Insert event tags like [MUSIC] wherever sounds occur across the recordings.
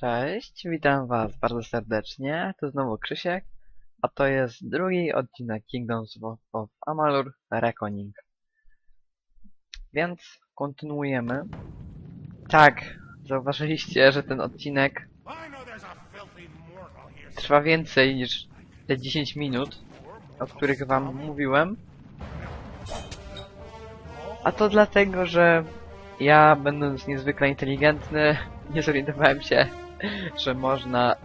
Cześć, witam was bardzo serdecznie, tu znowu Krzysiek, a to jest drugi odcinek Kingdoms of, Amalur Reckoning. Więc kontynuujemy. Tak, zauważyliście, że ten odcinek trwa więcej niż te 10 minut, o których wam mówiłem. A to dlatego, że ja będąc niezwykle inteligentny, [LAUGHS] nie zorientowałem się, [LAUGHS] że można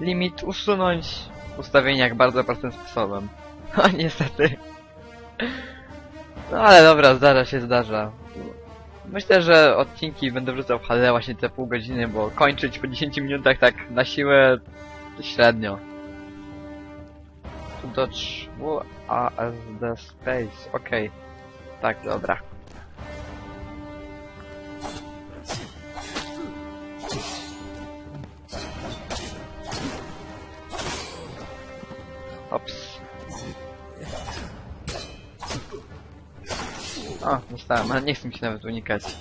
limit usunąć w ustawieniach bardzo prostym sposobem. [LAUGHS] No niestety. No ale dobra, zdarza się, zdarza. Myślę, że odcinki będę wrzucał w HD właśnie te pół godziny, bo kończyć po 10 minutach tak na siłę średnio. Dodge ASD Space, okej. Tak, dobra. Dostałem, ale nie chcę mi się nawet unikać.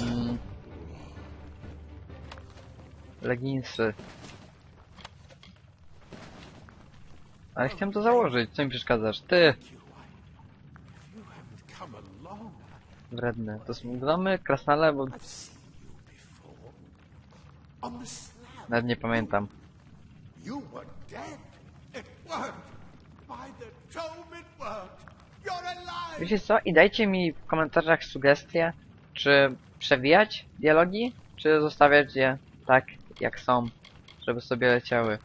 Mm. Leginsy. Ale chciałem to założyć, co mi przeszkadzasz? Ty! Wredny. To gnomy, krasnale, bo nawet nie pamiętam. You were dead. It worked. By the it worked. Wiecie co? I dajcie mi w komentarzach sugestie, czy przewijać dialogi, czy zostawiać je tak, jak są, żeby sobie leciały.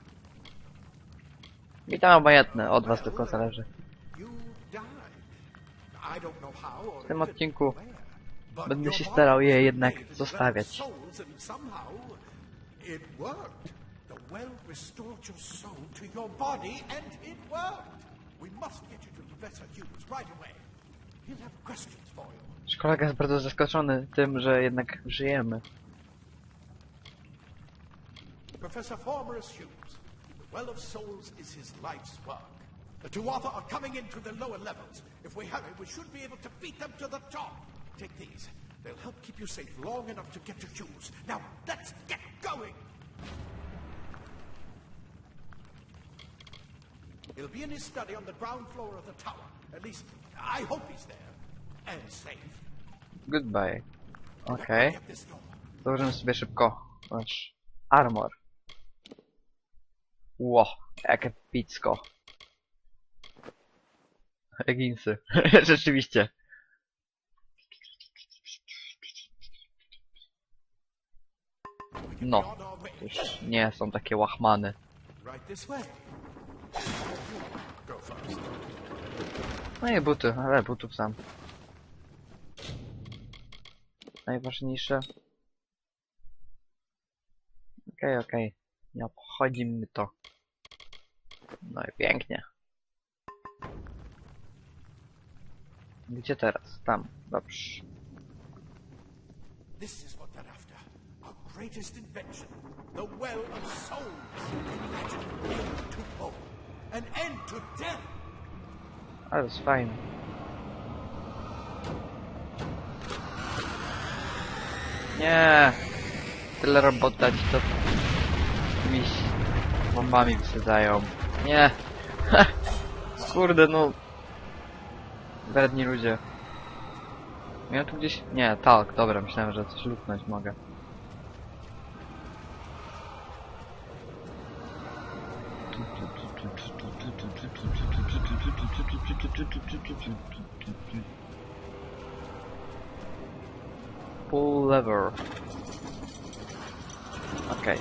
I tam obojętne, od was tylko zależy. W tym odcinku będę się starał je jednak zostawiać. The well restored your soul to your body and it worked. We must get you to Professor Hughes right away. He'll have questions for you. Nasz kolega jest bardzo zaskoczony tym, że jednak żyjemy. Professor Formerus Hughes, the Well of Souls is his life's work. The two other are coming in through the lower levels. If we hurry, we should be able to beat them to the top. Take these. They'll help keep you safe long enough to get to Hughes. Now, let's get going! He'll be in his study on the ground floor of the tower. At least, I hope he's there. And safe. Goodbye. Okej. Door. Założymy sobie szybko nasz armor. Ło, jak epicko. Leginsy. [LAUGHS] Rzeczywiście. No, już nie są takie łachmany. No i buty, ale butów sam. Najważniejsze. Okej, okej. Nie obchodzi mnie to. No i pięknie. Gdzie teraz? Tam. Dobrze. This is what they're after. Our greatest invention. The Well of Souls. Imagine to. An end to death. Ale jest. Nie. Tyle robota ci to jakimiś bombami wysadzają. Nie. [LAUGHS] Kurde, no. Wredni ludzie. Miałem tu gdzieś... Nie, talk, dobra, myślałem, że coś luknąć mogę. Lever. Okej.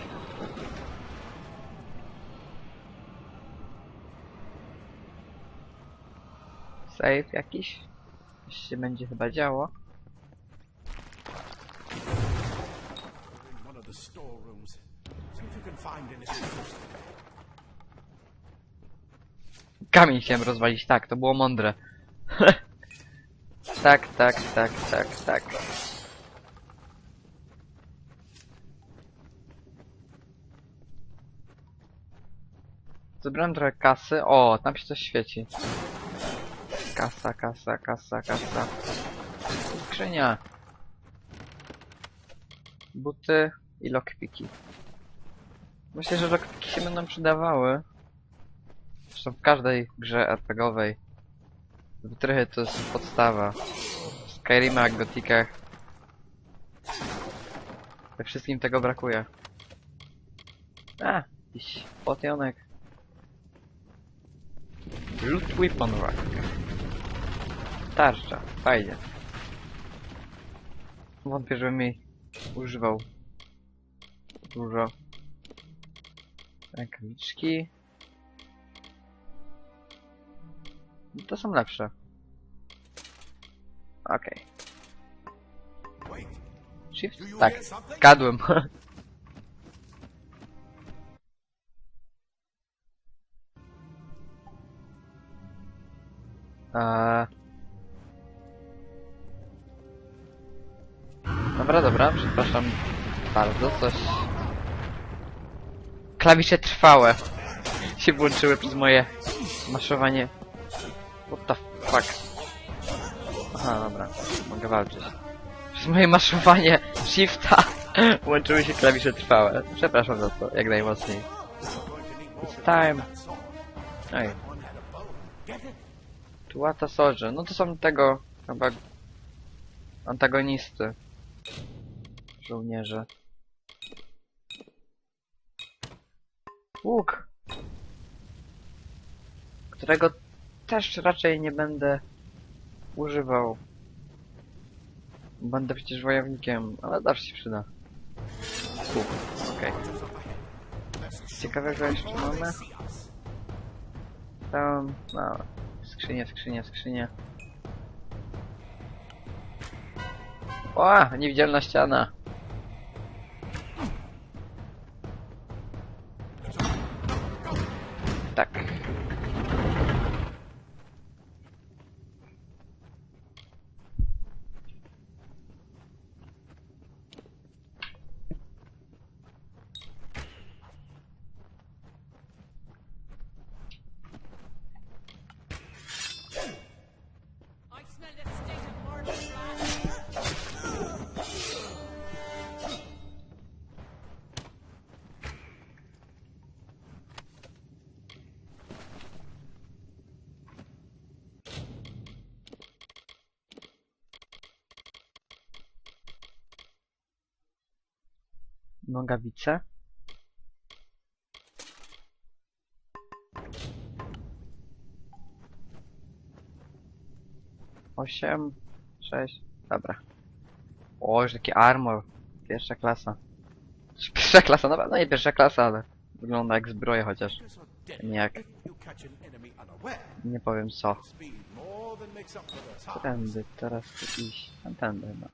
Save jakiś? Się będzie chyba działo. Kamień chciałem rozwalić, tak, to było mądre. [LAUGHS] tak, tak, tak, tak, tak. Zebrałem trochę kasy. O, tam się coś świeci. Kasa, kasa, kasa, kasa. Skrzynia. Buty. I lockpiki. Myślę, że lockpiki się będą przydawały. Zresztą w każdej grze RPGowej. Wytrychy to jest podstawa. W Skyrimach, Gotikach. We wszystkim tego brakuje. A, jakiś potionek. Loot Weapon Rack. Tarcza, fajnie. Wątpię, żebym jej używał dużo. Rękawiczki. No To są lepsze. Okej. Wait, Shift? Tak, hear [LAUGHS] Dobra, dobra, przepraszam bardzo, coś... Klawisze trwałe się włączyły przez moje maszowanie. What the fuck? Aha, dobra, mogę walczyć. Przez moje maszowanie shifta [LAUGHS] łączyły się klawisze trwałe. Przepraszam za to, jak najmocniej. It's time. Oj. Tułata Soldier. No to są tego chyba antagonisty. Żołnierze. Łuk. Którego też raczej nie będę używał. Będę przecież wojownikiem, ale zawsze się przyda. Łuk. Okej. Ciekawego jeszcze mamy? Tam, no, skrzynie, skrzynie, skrzynie. O, niewidzialna ściana. Nogawice. Osiem, sześć, dobra. O, już taki armor. Pierwsza klasa. [LAUGHS] Pierwsza klasa, pewno nie pierwsza klasa, ale wygląda jak zbroja chociaż. Nie jak, nie powiem co. Tędy, teraz iść. Tędy, no.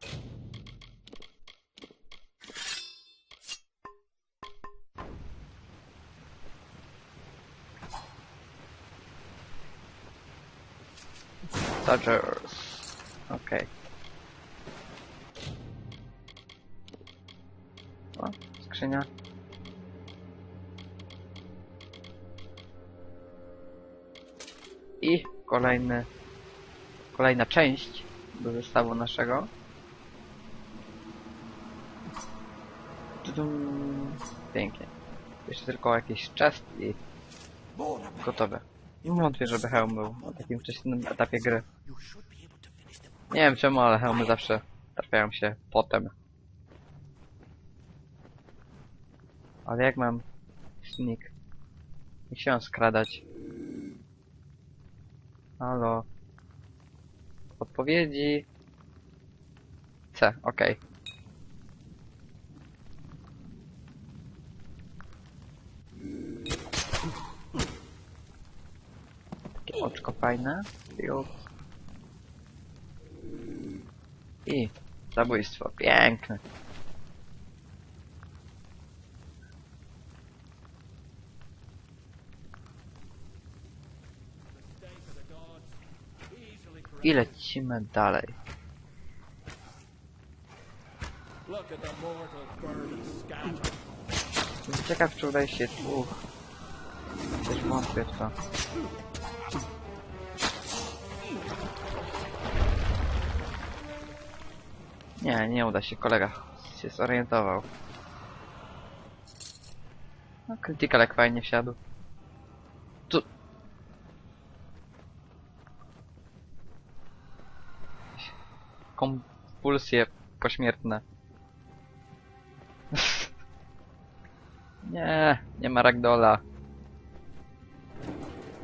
Dodgers. Okej. O, skrzynia. I kolejny kolejna część do zestawu naszego. Pięknie. Jeszcze tylko jakiś chest i gotowe. Nie wątpię, żeby hełm był na takim wczesnym etapie gry. Nie wiem czemu, ale hełmy zawsze trafiają się potem. Ale jak mam sneak? Nie się skradać. Halo. Odpowiedzi. C, okej. Takie fajne. Field. I zabójstwo. Piękne. I lecimy dalej. Jestem ciekaw, czy udaje się tu... Też wątpię w to. Nie, nie uda się. Kolega się zorientował. No, Critical jak fajnie wsiadł. Tu... Kompulsje pośmiertne. [LAUGHS] nie, nie ma ragdola.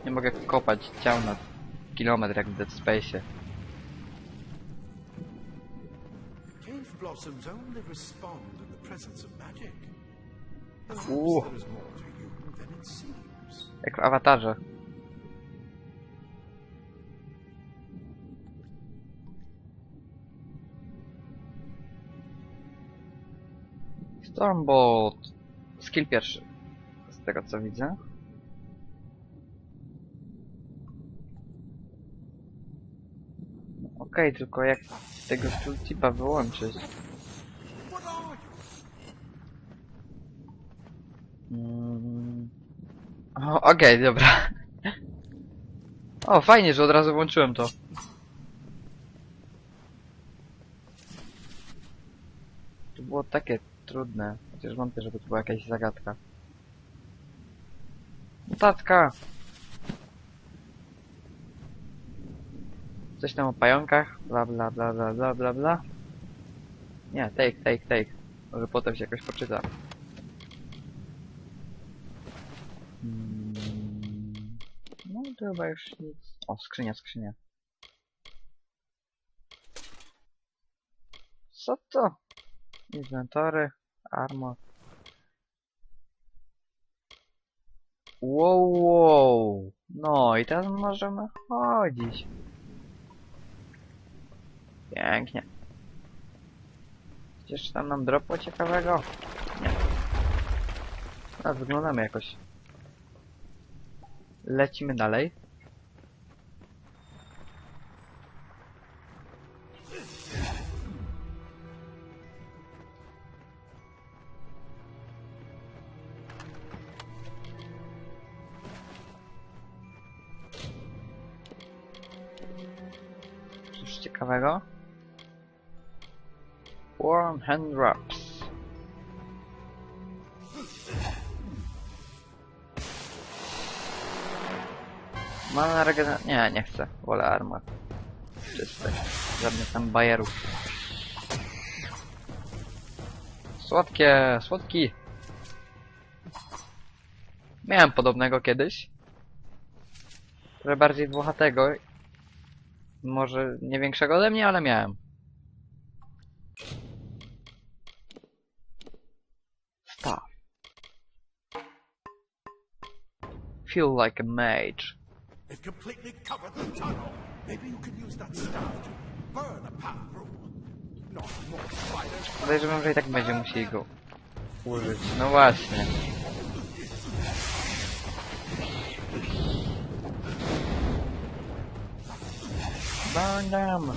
Nie mogę kopać ciał na kilometr jak w Dead Space'ie. Blossoms only respond in the presence of magic. Ooh. Jak w awatarze. Stormbolt. Skill pierwszy. Z tego co widzę. Okej, tylko jak tego tooltipa wyłączyć? Mm. Okej, dobra. O, fajnie, że od razu włączyłem to. To było takie trudne. Chociaż wątpię, żeby to była jakaś zagadka. Notatka! Coś tam o pająkach, bla bla bla bla bla bla bla. Nie, take, take, take. Może potem się jakoś poczyta. Mm, No to chyba już nic. O, skrzynia, skrzynia. Co to? Inwentory, armor. Wow, wow. No i teraz możemy chodzić. Pięknie. Gdzież tam nam dropło ciekawego? Nie. A, wyglądamy jakoś. Lecimy dalej. Coś ciekawego? Warm hand wraps. Mana regeneracja... Nie, nie chcę. Wolę armor. Czysty. Żadnych tam bajerów. Słodkie, słodki. Miałem podobnego kiedyś. Trochę bardziej włochatego. Może nie większego ode mnie, ale miałem. Feel like a mage. They've completely covered the tunnel. Maybe you can use that staff to burn a path through. Not more spiders. Podejrzewam, że i tak będzie musieli go użyć. No właśnie. Burn them!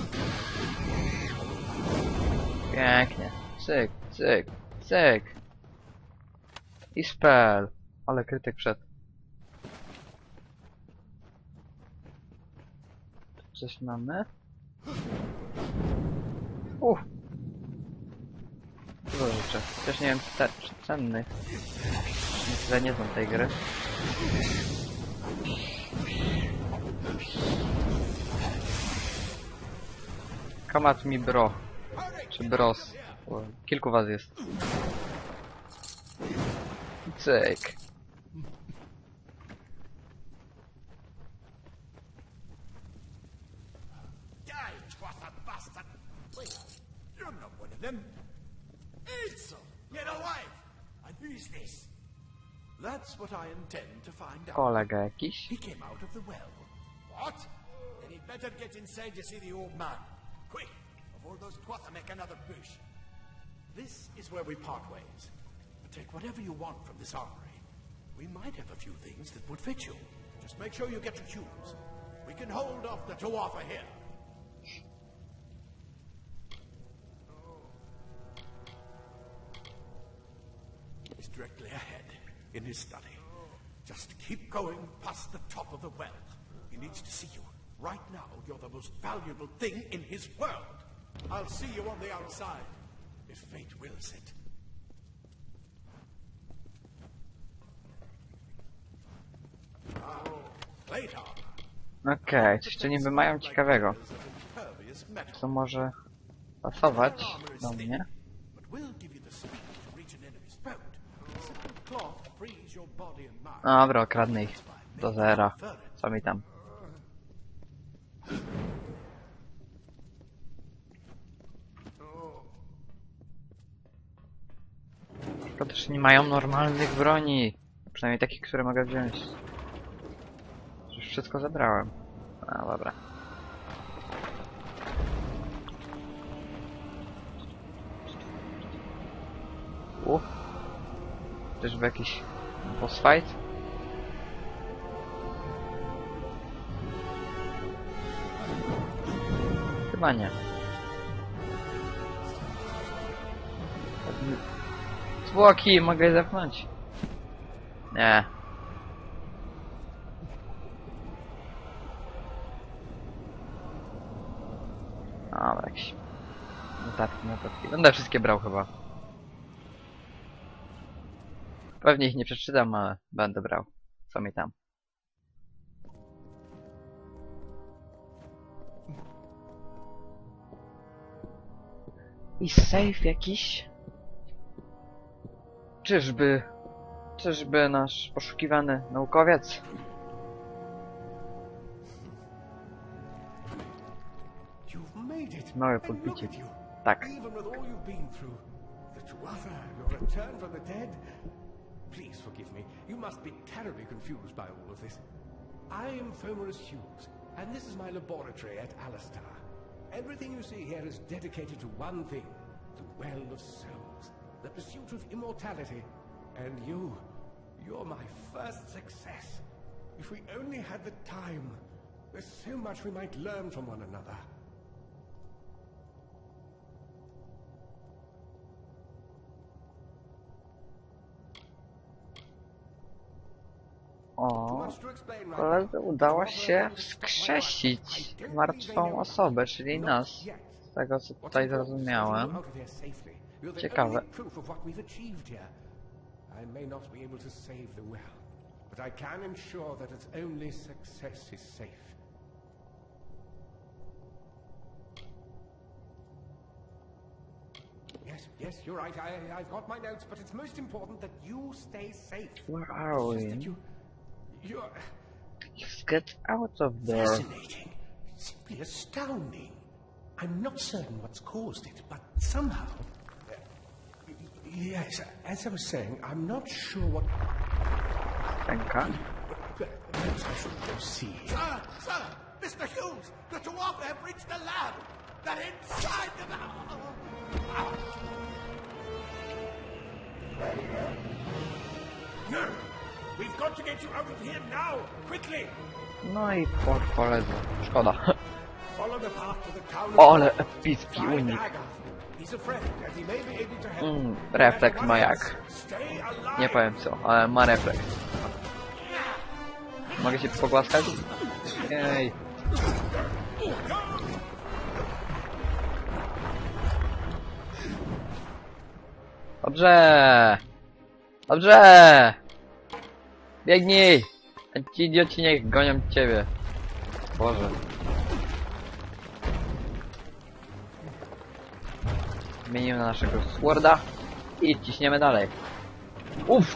Pięknie. Cyk, cyk, cyk. I spell. Ale krytyk przed. Coś mamy? Uff. Dużo rzeczy. Też nie wiem, ce czy cennych. Myślę, nie znam tej gry. Come at me bro. Czy bros. Kilku was jest. Cyk. I intend to find out. Kolega jakiś. He came out of the well. What? Then he'd better get inside to see the old man. Quick, before those Twatha make another push. This is where we part ways. But take whatever you want from this armory. We might have a few things that would fit you. Just make sure you get your choose. We can hold off the Tuatha here. He's directly ahead, in his study. Keep going past the top of the well. He needs to see you. Right now, you're the most valuable thing in his world. I'll see you on the outside, if fate wills it. Okej, okay, coś tu niby mają ciekawego. Co może pasować do mnie? Cloth Dobra, okradnę ich do zera. Co mi tam? Szkoda, że nie mają normalnych broni. Przynajmniej takich, które mogę wziąć. Już wszystko zebrałem. A, dobra. U. Czyżby jakiś boss fight? Chyba nie. Zwłoki, mogę je zepchnąć? Nie. Dobra, jakieś notatki, notatki. Będę wszystkie brał chyba. Pewnie ich nie przeczytam, ale będę brał. Co mi tam. I save jakiś? Czyżby... Czyżby nasz poszukiwany naukowiec? Małe podbicie. Tak. Please forgive me. You must be terribly confused by all of this. I am Fomerus Hughes, and this is my laboratory at Alastar. Everything you see here is dedicated to one thing the Well of Souls, the pursuit of immortality. And you, you're my first success. If we only had the time, there's so much we might learn from one another. Koledze udało się wskrzesić martwą osobę, czyli nas. Z tego co tutaj zrozumiałem. Ciekawe. I may not be able to save the well, but I can ensure that its only success is safe. Yes, yes, you're right. I, I've got my notes, but it's most important that you stay safe. Where are we? You, you're Just get out of there. fascinating, simply astounding. I'm not certain what's caused it, but somehow. uh, yes, as I was saying, I'm not sure what. Ręka. Perhaps I should go see. Sir, sir, Mr. Hughes, the Tuatha have reached the lab. They're inside the. No! We've got to get you out of here now! Quickly! No i po. Szkoda. [LAUGHS] Follow the path to the town. O, ale epicki unik. Mm, refleks ma jak. Nie powiem co, ale ma refleks. Mogę się pogłaskać? Ej. Dobrze! Dobrze! Biegnij! A ci idioci niech gonią ciebie. Boże. Zmienimy na naszego Sworda i ciśniemy dalej. Uff!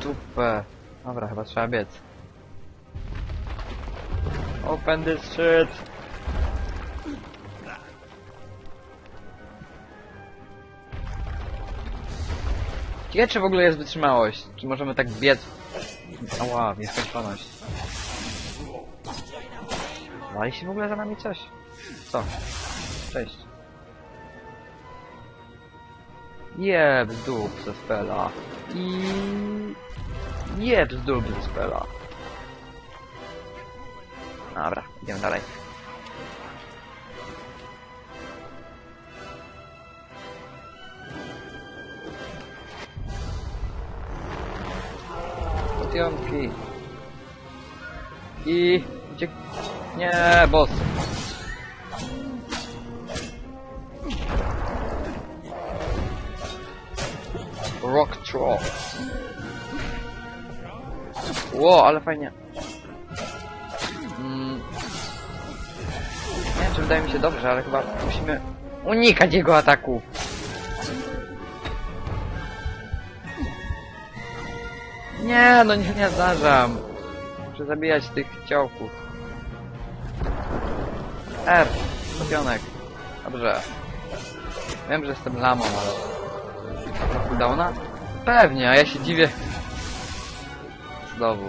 Tupę. Dobra, chyba trzeba biec. Open this shit! Ciekawe czy w ogóle jest wytrzymałość? Czy możemy tak biec? Ała, nieskończoność. Wali się w ogóle za nami coś? Co? Cześć. Jeb z dup ze spela. I... Jeb z dup ze spela. Dobra, idziemy dalej. Potionki. I... Gdzie... Nie, boss. Rock Troll. Ło, ale fajnie. Mm, wiem, czy wydaje mi się dobrze, ale chyba musimy unikać jego ataku. Nie, no nie, nie zdarzam. Muszę zabijać tych ciołków. F, skupionek. Dobrze. Wiem, że jestem lamą, ale... Cooldowna? Pewnie, a ja się dziwię. Znowu.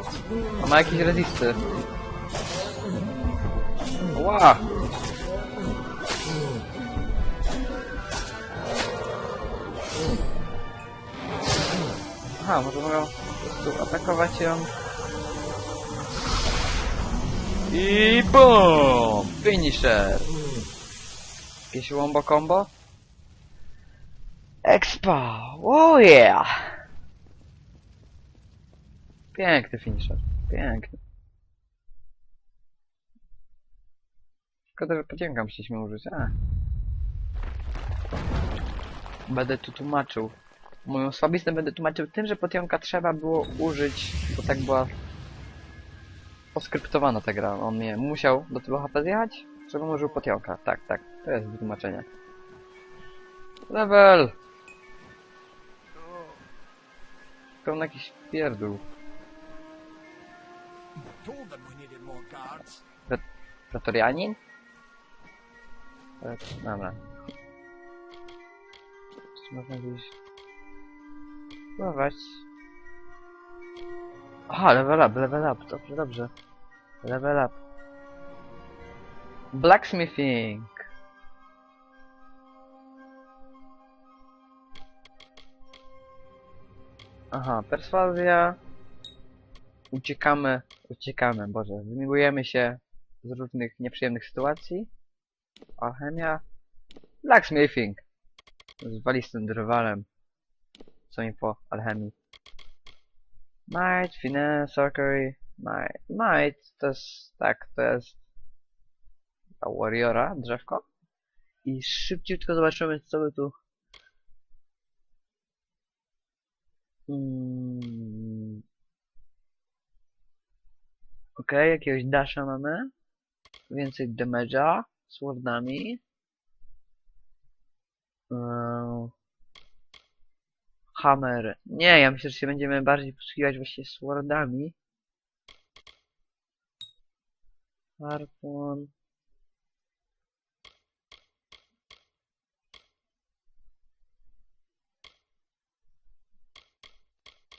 A ma jakieś rezisty. Ła! Aha, może mogę prostu atakować ją. I BOOM! Finisher! Jakieś wombo combo? Expo! Oh yeah! Piękny finisher. Piękny. Szkoda, że pociągam chcieliśmy użyć. A. Będę tu tłumaczył. Moją słabizną będę tłumaczył tym, że potionka trzeba było użyć, bo tak była oskryptowana ta gra. On mnie musiał do tylu HP zjechać, żebym użył potionka. Tak, tak. To jest wytłumaczenie. Level! Pełno jakiś pierdół. Pretorianin? E, Dobra. Można gdzieś... Spróbować. Aha, level up, level up. Dobrze, dobrze. Level up. Blacksmithing. Aha, perswazja. Uciekamy, uciekamy, Boże. Wymigujemy się z różnych nieprzyjemnych sytuacji. Alchemia. Blacksmithing. Z walistym drwalem. Co po alchemii. Might, finesse, sorcery. Might. Might to jest, tak, to jest ta warriora, drzewko. I szybciutko zobaczymy, co by tu... Mm. Okej, jakiegoś dasha mamy. Więcej damage'a swordami. Eee, Hammer. Nie, ja myślę, że się będziemy bardziej posługiwać właśnie swordami. Harpun.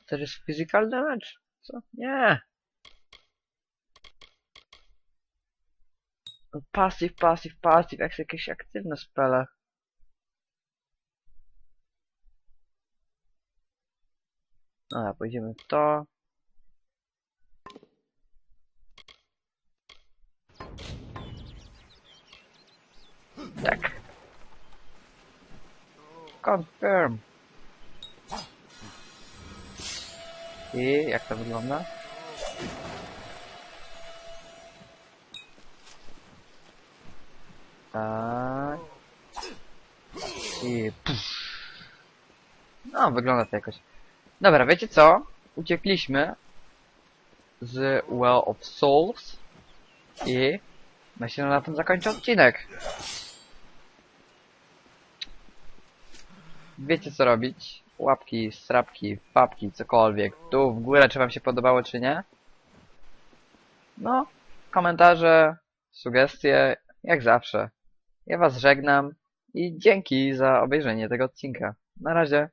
To jest physical damage? Co? Nie! Pasyw, pasyw, pasyw, jak jakieś aktywne spele. Dobra, pójdziemy w to. Tak. Confirm. I jak to wygląda? Tak. I puf. No, wygląda to jakoś. Dobra, wiecie co? Uciekliśmy z Well of Souls i myślę, że na tym zakończę odcinek. Wiecie co robić? Łapki, strapki, papki, cokolwiek. Tu w górę, czy wam się podobało, czy nie? No, komentarze, sugestie, jak zawsze. Ja was żegnam i dzięki za obejrzenie tego odcinka. Na razie.